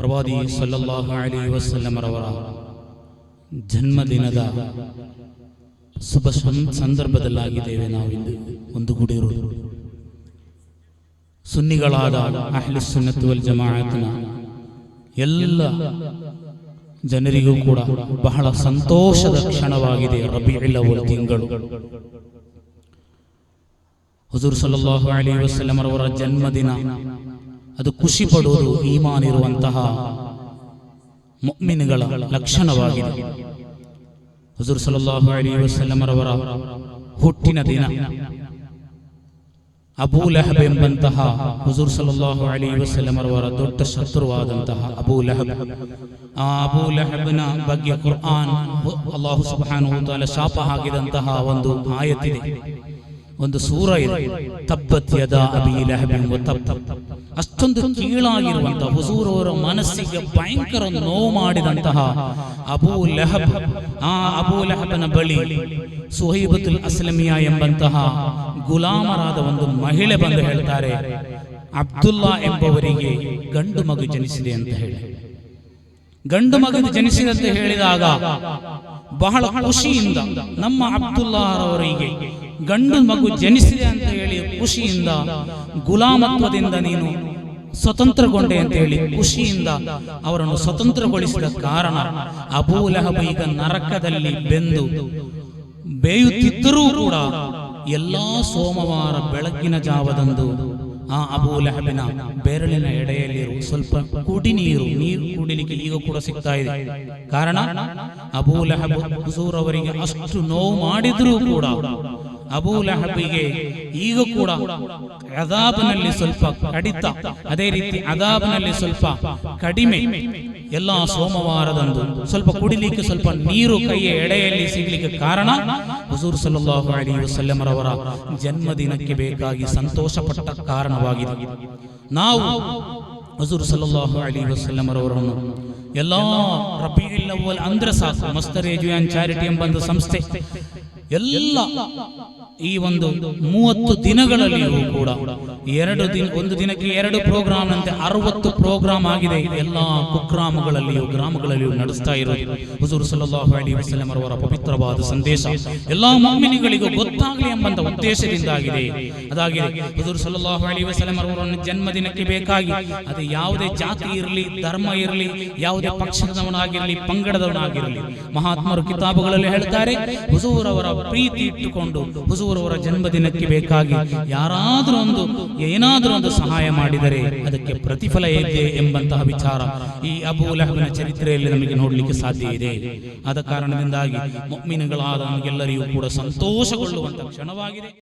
ಪ್ರವಾದಿ ಸಲ್ಲಲ್ಲಾಹು ಅಲಿ ವಸಲ್ಲಮರವರ ಜನ್ಮದಿನದ ಶುಭ ಸಂದರ್ಭದಲ್ಲಾಗಿದ್ದೇವೆ ಒಂದು ಗುಡಿರುವುದು ಸುನ್ನಿಗಳಾದ ಅಹ್ಲಿ ಸುನ್ನತ್ ವಲ್ ಜಮಾಅತ್ನ ಎಲ್ಲ ಜನರಿಗೂ ಕೂಡ ಬಹಳ ಸಂತೋಷದ ಕ್ಷಣವಾಗಿದೆ ರಬಿ ಅವಲ್ ತಿಂಗಳು. ಹುಜೂರ್ ಸಲ್ಲಾಹು ಅಲಿ ವಸಲ್ಲಮರವರ ಜನ್ಮದಿನ ಅದು ಖುಷಿ ಪಡುವುದು ಈಮಾನ್ ಇರುವಂತಹ ಮೊಮ್ಮಿನ್ಗಳ ಲಕ್ಷಣವಾಗಿದೆ. ಹುಜೂರ್ ಸಲಹ ಅಲಿ ವಸಲ್ಲಮರವರ ಹುಟ್ಟಿನ ದಿನ. ಅಬೂ ಲಹಬ್ ಎಂಬಂತಹ ಹುಜೂರ್ ಸಲ್ಲಲ್ಲಾಹು ಅಲಿ ವಸಲ್ಲಮರವರ ದೊಡ್ಡ ಶತ್ರುವಾದಂತಹ ಅಬೂ ಲಹಬ್. ಆ ಅಬೂ ಲಹಬ್ನ ಬಗ್ಗೆ ಕುರ್ಆನ್ ಅಲ್ಲಾಹು ಸುಬ್ಹಾನಹು ವ ಶಾಪ ಹಾಕಿದಂತಹ ಒಂದು ಆಯತಿದೆ ಒಂದು ಸೂರ ಇದೆ. ತಬ್ಬತ್ ಅಬಿ ಲೆಹಬ್ ಎಂಬ ತಬ್. ಅಷ್ಟೊಂದು ಕೀಳಾಗಿರುವಂತಹ ಹುಜೂರ್ ಅವರ ಮನಸ್ಸಿಗೆ ಭಯಂಕರ ನೋವು ಮಾಡಿದಂತಹ ಅಬೂ ಲಹಬ್, ಆ ಅಬೂ ಲಹಬನ ಬಳಿ ಸುಹೈಬತುಲ್ ಅಸ್ಲಮಿಯಾ ಎಂಬಂತಹ ಗುಲಾಮರಾದ ಒಂದು ಮಹಿಳೆ ಬಂದು ಹೇಳ್ತಾರೆ, ಅಬ್ದುಲ್ಲಾ ಎಂಬವರಿಗೆ ಗಂಡು ಮಗು ಜನಿಸಿದೆ ಅಂತ ಹೇಳಿ. ಗಂಡು ಮಗು ಜನಿಸಿದಂತೆ ಹೇಳಿದಾಗ ಬಹಳ ಖುಷಿಯಿಂದ ನಮ್ಮ ಅಬ್ದುಲ್ಲಾ ಅವರಿಗೆ ಗಂಡು ಮಗು ಜನಿಸಿದೆ ಖುಷಿಯಿಂದ, ಗುಲಾಮತ್ವದಿಂದ ನೀನು ಸ್ವತಂತ್ರಗೊಂಡೆ ಅಂತ ಹೇಳಿ, ಖುಷಿಯಿಂದ ಅವರನ್ನು ಸ್ವತಂತ್ರಗೊಳಿಸಿದ ಕಾರಣ ಅಬೂ ಲಹಬ್ ಈಗ ನರಕದಲ್ಲಿ ಬೆಂದು ಬೇಯುತ್ತಿದ್ದರೂ ಕೂಡ ಎಲ್ಲಾ ಸೋಮವಾರ ಬೆಳಕಿನ ಜಾವದಂದು ಆ ಅಬೂ ಲಹಬಿನ ಬೆರಳಿನ ಎಡೆಯಲ್ಲಿರು ಸ್ವಲ್ಪ ಕುಡಿ ನೀರು ನೀರು ಕುಡಿಲಿಕ್ಕೆ ಈಗ ಕೂಡ ಸಿಗ್ತಾ ಇದೆ. ಕಾರಣ ಅಬೂ ಲಹಬ್ ಹುಜೂರ್ ಅವರಿಗೆ ಅಷ್ಟು ನೋವು ಮಾಡಿದ್ರೂ ಕೂಡ ಅಬೂ ಲಹಬಿಗೆ ಈಗ ಕೂಡ ಅದಾಬ್ನಲ್ಲಿ ಸ್ವಲ್ಪ ಕಡಿತ. ಅದೇ ರೀತಿ ಅದಾಬ್ನಲ್ಲಿ ಸ್ವಲ್ಪ ಕಡಿಮೆ. ಎಲ್ಲ ಸೋಮವಾರದಂದು ಸ್ವಲ್ಪ ಕುಡಿಲಿಕ್ಕೆ ಸ್ವಲ್ಪ ನೀರು ಕೈಯ ಎಡೆಯಲ್ಲಿ ಸಿಗಲಿಕ್ಕೆ ಕಾರಣ ಹುಜೂರ್ ಸಲ್ಲಲ್ಲಾಹು ಅಲಿ ವಸಲ್ಲಮರವರ ಜನ್ಮದಿನಕ್ಕೆ ಬೇಕಾಗಿ ಸಂತೋಷಪಟ್ಟ ಕಾರಣವಾಗಿದೆ. ನಾವು ಹಜೂರ್ ಸಲ್ಲಲ್ಲಾಹು ಅಲಿ ವಸಲ್ಲಮರವರನ್ನು ಎಲ್ಲ ಅವ್ವಲ್ ಅಂದ್ರೆ ಸಾಕು. ಮಸ್ತರ್ ಎಜುಯಾನ್ ಚಾರಿಟಿ ಎಂಬ ಸಂಸ್ಥೆ. ಎಲ್ಲ ಈ ಒಂದು ಮೂವತ್ತು ದಿನಗಳಲ್ಲಿಯೂ ಕೂಡ ಎರಡು ದಿನ, ಒಂದು ದಿನಕ್ಕೆ ಎರಡು ಪ್ರೋಗ್ರಾಮ್ ನಂತೆ ಅರವತ್ತು ಪ್ರೋಗ್ರಾಮ್ ಆಗಿದೆ. ಎಲ್ಲ ಕುಗ್ರಾಮಗಳಲ್ಲಿಯೂ, ಗ್ರಾಮಗಳಲ್ಲಿಯೂ ನಡೆಸ್ತಾ ಇರೋದು. ಹುಜೂರ್ ಸಲ್ಲಲ್ಲಾಹು ಅಲಿ ವಸಲ್ಲಂ ಅವರ ಪವಿತ್ರವಾದ ಸಂದೇಶ. ಎಲ್ಲಾ ಮಾಮಿನಿಗಳಿಗೂ ಗೊತ್ತಾಗಲಿ ಎಂಬಂತ ಉದ್ದೇಶದಿಂದಾಗಿದೆ. ಅದಾಗಿದೆ ಹುಜೂರ್ ಸಲ್ಲಲ್ಲಾಹು ಅಲಿ ವಸಲ್ಲಂ ಅವರ ಜನ್ಮದಿನಕ್ಕೆ ಬೇಕಾಗಿ, ಅದು ಯಾವುದೇ ಜಾತಿ ಇರಲಿ, ಧರ್ಮ ಇರಲಿ, ಯಾವುದೇ ಪಕ್ಷದವನಾಗಿರಲಿ, ಪಂಗಡದವನಾಗಿರಲಿ, ಮಹಾತ್ಮರು ಕಿತಾಬುಗಳಲ್ಲಿ ಹೇಳ್ತಾರೆ ಹುಜೂರ್ ಅವರ ಪ್ರೀತಿ ಇಟ್ಟುಕೊಂಡು ಅವರ ಜನ್ಮದಿನಕ್ಕೆ ಬೇಕಾಗಿ ಯಾರಾದರೂ ಒಂದು, ಏನಾದರೂ ಒಂದು ಸಹಾಯ ಮಾಡಿದರೆ ಅದಕ್ಕೆ ಪ್ರತಿಫಲ ಇದೆ ಎಂಬಂತಹ ವಿಚಾರ ಈ ಅಬೂ ಚರಿತ್ರೆಯಲ್ಲಿ ನಮಗೆ ನೋಡಲಿಕ್ಕೆ ಸಾಧ್ಯ ಇದೆ. ಆದ ಕಾರಣದಿಂದಾಗಿ ಮೊಮ್ಮಿನಗಳಾದ ನಮಗೆಲ್ಲರಿಗೂ ಕೂಡ ಸಂತೋಷಗೊಳ್ಳುವಂತಹ ಕ್ಷಣವಾಗಿದೆ.